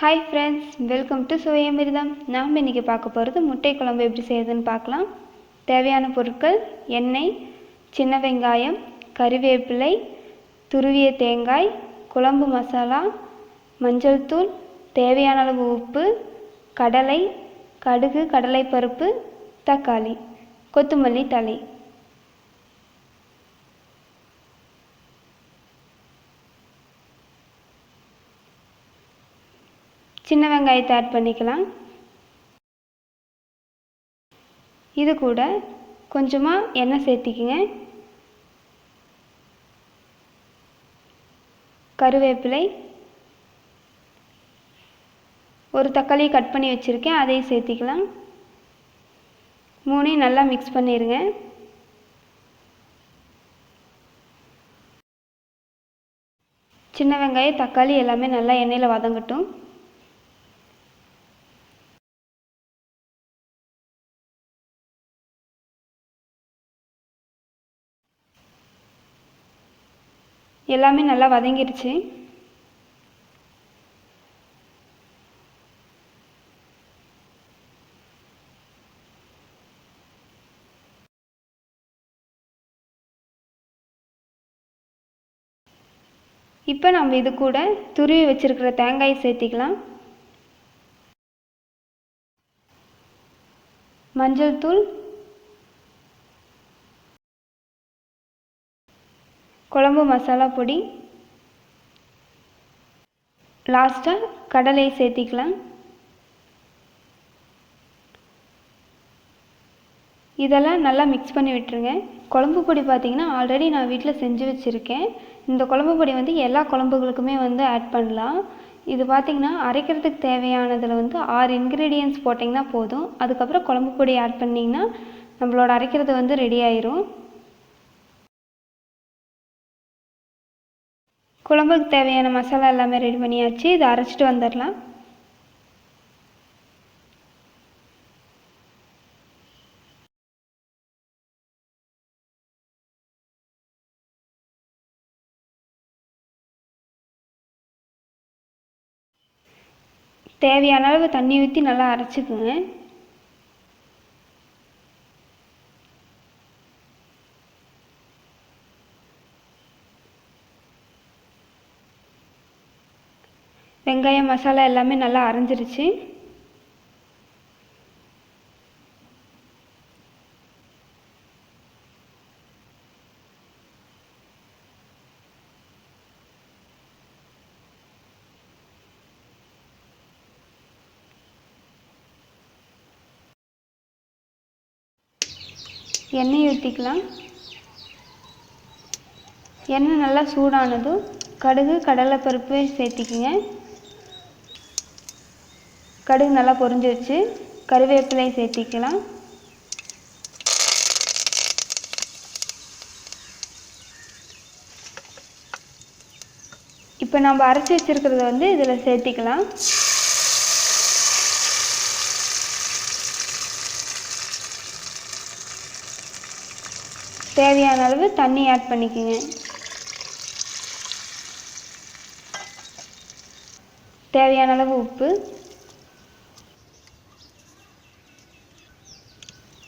Hi friends welcome to Suvaiyamirtham. நாம் இன்றைக்கி பார்க்க போகிறது முட்டை குழம்பு எப்படி செய்யுதுன்னு பார்க்கலாம். தேவையான பொருட்கள் எண்ணெய் சின்ன வெங்காயம் கறிவேப்பிலை துருவிய தேங்காய் குழம்பு மசாலா மஞ்சள் தூள் தேவையான அளவு உப்பு கடலை கடுகு கடலைப்பருப்பு தக்காளி கொத்தமல்லி தழை சின்ன வெங்காயத்தை ஆட் பண்ணிக்கலாம். இது கூட கொஞ்சமாக எண்ணெய் சேர்த்திக்கிங்க. கருவேப்பிலை. ஒரு தக்காளியை கட் பண்ணி வச்சுருக்கேன் அதையும் சேர்த்திக்கலாம். மூணையும் நல்லா மிக்ஸ் பண்ணிடுங்க சின்ன வெங்காயம் தக்காளி எல்லாமே நல்லா எண்ணெயில் வதங்கட்டும். எல்லாமே நல்லா வதங்கிருச்சு. இப்போ நம்ம இது கூட துருவி வச்சுருக்கிற தேங்காயை சேர்த்திக்கலாம். மஞ்சள் தூள் குழம்பு மசாலா பொடி. லாஸ்ட்டாக கடலையை சேர்த்திக்கலாம். இதெல்லாம் நல்லா மிக்ஸ் பண்ணி விட்டுருங்க. குழம்பு பொடி பார்த்திங்கன்னா ஆல்ரெடி நான் வீட்டில் செஞ்சு வச்சுருக்கேன். இந்த குழம்பு பொடி வந்து எல்லா குழம்புகளுக்குமே வந்து ஆட் பண்ணலாம். இது பார்த்திங்கன்னா அரைக்கிறதுக்கு தேவையானதில் வந்து ஆறு இன்க்ரீடியன்ஸ் போட்டிங்கன்னா போதும். அதுக்கப்புறம் குழம்பு பொடி ஆட் பண்ணிங்கன்னா நம்மளோட அரைக்கிறது வந்து ரெடி ஆயிரும். குழம்புக்கு தேவையான மசாலா எல்லாமே ரெடி பண்ணியாச்சு. இதை அரைச்சிட்டு வந்துடலாம். தேவையான அளவு தண்ணி ஊற்றி நல்லா அரைச்சிக்குங்க. வெங்காயம் மசாலா எல்லாமே நல்லா அரைஞ்சிருச்சு. எண்ணெய் ஊற்றிக்கலாம் எண்ணெய் நல்லா சூடானதும் கடுகு கடலைப்பருப்பு சேர்த்திக்கிங்க. கடுகு நல்லா பொரிஞ்சிருச்சு கருவேப்பிலை சேர்த்திக்கலாம். இப்போ நம்ம அரைச்சி வச்சுருக்கிறத வந்து இதில் சேர்த்திக்கலாம். தேவையான அளவு தண்ணி ஆட் பண்ணிக்கோங்க. தேவையான அளவு உப்பு.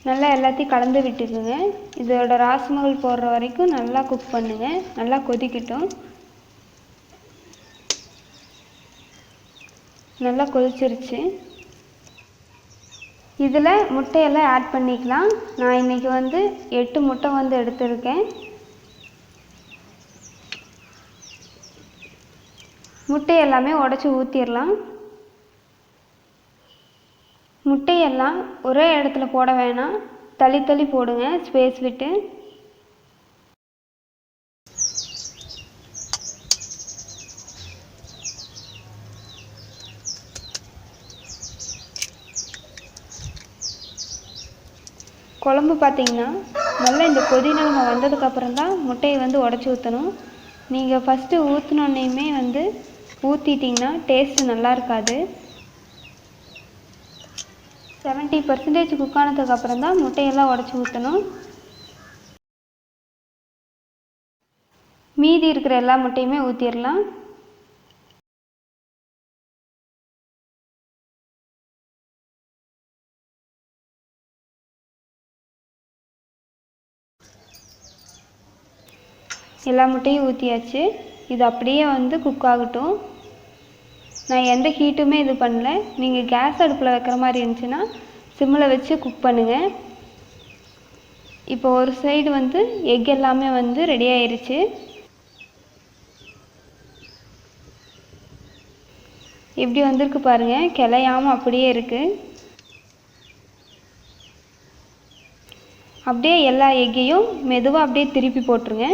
நல்லா எல்லாத்தையும் கலந்து விட்டுக்குங்க. இதோட ராஸ்மகள் போடுற வரைக்கும் நல்லா குக் பண்ணுங்கள் நல்லா கொதிக்கட்டும். நல்லா கொதிச்சிருச்சு. இதில் முட்டையெல்லாம் ஆட் பண்ணிக்கலாம். நான் இன்றைக்கி வந்து எட்டு முட்டை வந்து எடுத்திருக்கேன். முட்டை எல்லாமே உடச்சி ஊற்றிடலாம் முட்டையெல்லாம் ஒரே இடத்துல போட வேணாம். தள்ளி தள்ளி போடுங்க. ஸ்பேஸ் விட்டு. குழம்பு பார்த்தீங்கன்னா நல்லா இந்த கொதிநிலமை வந்ததுக்கப்புறம் தான் முட்டையை வந்து உடச்சி ஊற்றணும் நீங்கள் ஃபஸ்ட்டு ஊற்றினோன்னையுமே வந்து ஊற்றிட்டிங்கன்னா டேஸ்ட்டு நல்லா இருக்காது. செவன்ட்டி பர்சன்டேஜ் குக் ஆனதுக்கப்புறம் தான் முட்டையெல்லாம் உடச்சி ஊற்றணும் மீதி இருக்கிற எல்லா முட்டையுமே ஊற்றிடலாம் எல்லா முட்டையும் ஊற்றியாச்சு இது அப்படியே வந்து குக் ஆகட்டும். நான் எந்த ஹீட்டுமே இது பண்ணல. நீங்கள் கேஸ் அடுப்பில் வைக்கிற மாதிரி இருந்துச்சுன்னா சிம்மில் வச்சு குக் பண்ணுங்கள் இப்போ ஒரு சைடு வந்து எக் எல்லாமே வந்து ரெடி ஆயிடுச்சு எப்படி வந்திருக்கு பாருங்கள் கிளையாமல் அப்படியே இருக்குது அப்படியே எல்லா எக்கையும் மெதுவாக அப்படியே திருப்பி போட்டுருங்க.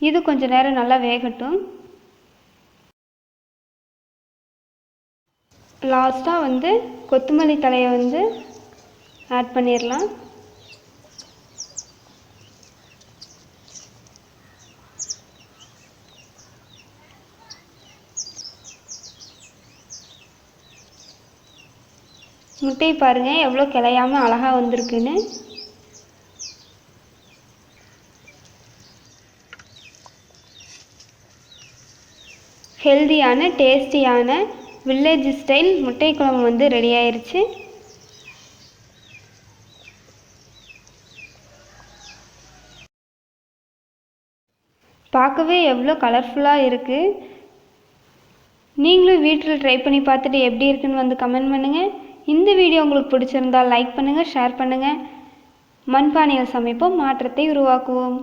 இது கொஞ்ச நேரம் நல்லா வேகட்டும். லாஸ்ட்டாக வந்து கொத்தமல்லி தலையை வந்து ஆட் பண்ணிடலாம் முட்டையை பாருங்கள் எவ்வளோ கிளையாமல் அழகாக வந்திருக்குன்னு. ஹெல்தியான டேஸ்டியான வில்லேஜ் ஸ்டைல் முட்டை குழம்பு வந்து ரெடி ஆயிடுச்சு பார்க்கவே எவ்வளோ கலர்ஃபுல்லாக இருக்குது நீங்களும் வீட்டில் ட்ரை பண்ணி பார்த்துட்டு எப்படி இருக்குன்னு வந்து கமெண்ட் பண்ணுங்கள் இந்த வீடியோ உங்களுக்கு பிடிச்சிருந்தா லைக் பண்ணுங்கள் ஷேர் பண்ணுங்கள் மண்பானையில் சமைப்போம் மாற்றத்தை உருவாக்குவோம்.